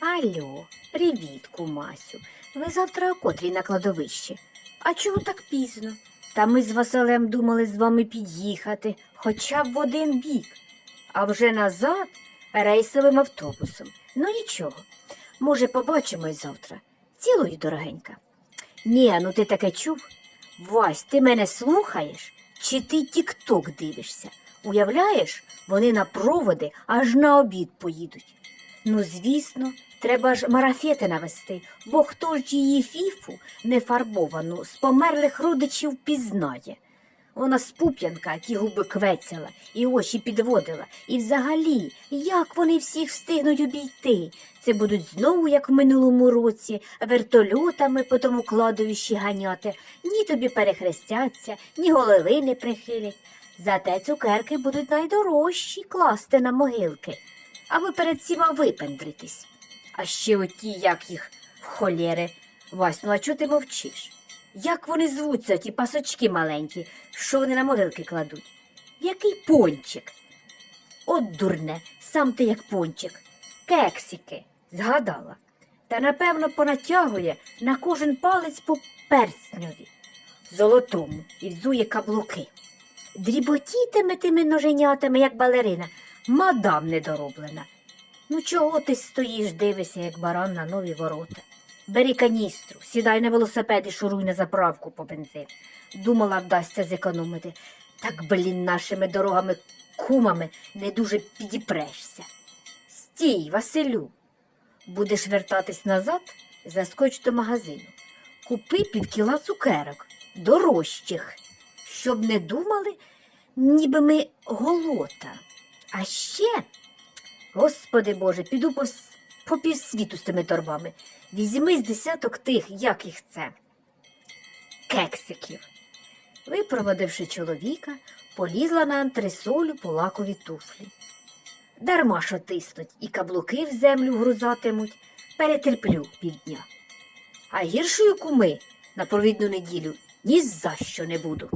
Алло, привіт, кумасю. Ви завтра о котрій на кладовище. А чого так пізно? Та ми з Василем думали з вами під'їхати, хоча б в один бік, а вже назад рейсовим автобусом. Ну нічого. Може, побачимось завтра. Цілую, дорогенька. Ні, ну ти таке чув? Вась, ти мене слухаєш? Чи ти тік-ток дивишся? Уявляєш, вони на проводи аж на обід поїдуть. Ну, звісно, треба ж марафети навести, бо хто ж її фіфу нефарбовану з померлих родичів пізнає. Вона спуп'янка, ті губи квецяла, і очі підводила. І взагалі, як вони всіх встигнуть обійти? Це будуть знову, як в минулому році, вертольотами по тому кладовищі ганяти. Ні тобі перехрестяться, ні голови не прихилять. Зате цукерки будуть найдорожчі класти на могилки, аби перед всіма випендритись. А ще оті, як їх холєри. Вась, ну а чого ти мовчиш? Як вони звуться, ті пасочки маленькі, що вони на могилки кладуть? Який пончик? От дурне, сам ти як пончик. Кексики, згадала. Та напевно понатягує на кожен палець по перстньові, золотому, і взує каблуки. Дріботітиме тими ноженятами, як балерина, мадам недороблена. Ну чого ти стоїш, дивишся, як баран на нові ворота? Бери каністру, сідай на велосипед і шуруй на заправку по бензин. Думала, вдасться зекономити. Так, блін, нашими дорогами кумами не дуже підіпрешся. Стій, Василю. Будеш вертатись назад, заскоч до магазину. Купи півкіла цукерок, дорожчих, щоб не думали, ніби ми голота. А ще, господи Боже, піду по, по півсвіту з тими торбами. Візьми з десяток тих, як їх це, кексиків. Випроводивши чоловіка, полізла на антресолю по лакові туфлі. Дарма що тиснуть і каблуки в землю грузатимуть, перетерплю півдня. А гіршою куми на провідну неділю ні за що не буду.